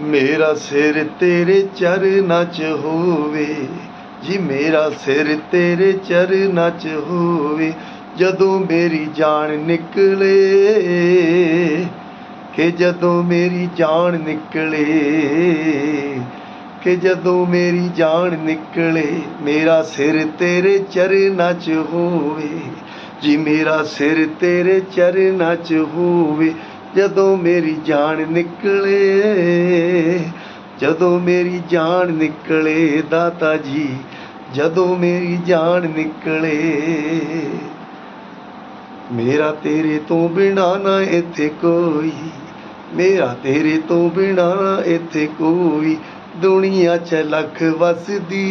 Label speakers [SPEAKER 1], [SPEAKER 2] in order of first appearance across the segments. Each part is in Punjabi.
[SPEAKER 1] ਮੇਰਾ ਸਿਰ ਤੇਰੇ ਚਰਨਾਂ 'ਚ ਹੋਵੇ, ਜੀ ਮੇਰਾ ਸਿਰ ਤੇਰੇ ਚਰਨਾਂ 'ਚ ਹੋਵੇ, ਜਦੋਂ ਮੇਰੀ ਜਾਨ ਨਿਕਲੇ, ਕਿ ਜਦੋਂ ਮੇਰੀ ਜਾਨ ਨਿਕਲੇ, ਕਿ ਜਦੋਂ ਮੇਰੀ ਜਾਨ ਨਿਕਲੇ, ਮੇਰਾ ਸਿਰ ਤੇਰੇ ਚਰਨਾਂ 'ਚ ਹੋਵੇ, ਜੀ ਮੇਰਾ ਸਿਰ ਤੇਰੇ ਚਰਨਾਂ 'ਚ ਹੋਵੇ ਜਦੋਂ ਮੇਰੀ ਜਾਨ ਨਿਕਲੇ, ਜਦੋਂ ਮੇਰੀ ਜਾਨ ਨਿਕਲੇ ਦਾਤਾ ਜੀ, ਜਦੋਂ ਮੇਰੀ ਜਾਨ ਨਿਕਲੇ। ਮੇਰਾ ਤੇਰੇ ਤੋਂ ਬਿਨਾ ਨਾ ਇੱਥੇ ਕੋਈ, ਮੇਰਾ ਤੇਰੇ ਤੋਂ ਬਿਨਾ ਨਾ ਇੱਥੇ ਕੋਈ, ਦੁਨੀਆ 'ਚ ਲੱਖ ਵਸਦੀ,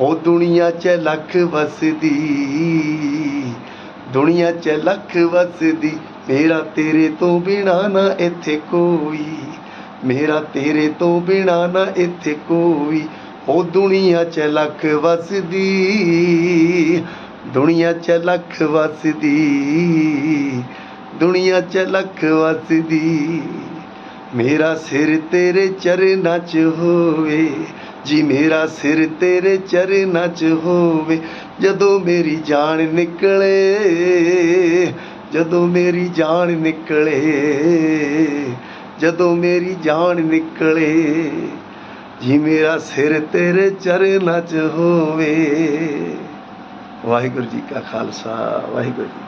[SPEAKER 1] ਉਹ ਦੁਨੀਆ 'ਚ ਲੱਖ ਵਸਦੀ, ਦੁਨੀਆ 'ਚ ਲੱਖ ਵਸਦੀ। ਮੇਰਾ ਤੇਰੇ ਤੋਂ ਬਿਨਾ ਨਾ ਇੱਥੇ ਕੋਈ, ਮੇਰਾ ਤੇਰੇ ਤੋਂ ਬਿਨਾ ਨਾ ਇੱਥੇ ਕੋਈ। ਉਹ ਦੁਨੀਆ 'ਚ ਲੱਖ ਵਸਦੀ, ਦੁਨੀਆ 'ਚ ਲੱਖ ਵਸਦੀ, ਦੁਨੀਆ 'ਚ ਲੱਖ ਵਸਦੀ। ਮੇਰਾ ਸਿਰ ਤੇਰੇ ਚਰਨਾਂ 'ਚ ਹੋਵੇ, ਜੀ ਮੇਰਾ ਸਿਰ ਤੇਰੇ ਚਰਨਾਂ 'ਚ ਹੋਵੇ, ਜਦੋਂ ਮੇਰੀ ਜਾਨ ਨਿਕਲੇ ਜਦੋਂ ਮੇਰੀ ਜਾਨ ਨਿਕਲੇ, ਜਦੋਂ ਮੇਰੀ ਜਾਨ ਨਿਕਲੇ, ਜੀ ਮੇਰਾ ਸਿਰ ਤੇਰੇ ਚਰਨਾਂ 'ਚ ਹੋਵੇ। ਵਾਹਿਗੁਰੂ ਜੀ ਕਾ ਖਾਲਸਾ, ਵਾਹਿਗੁਰੂ ਜੀ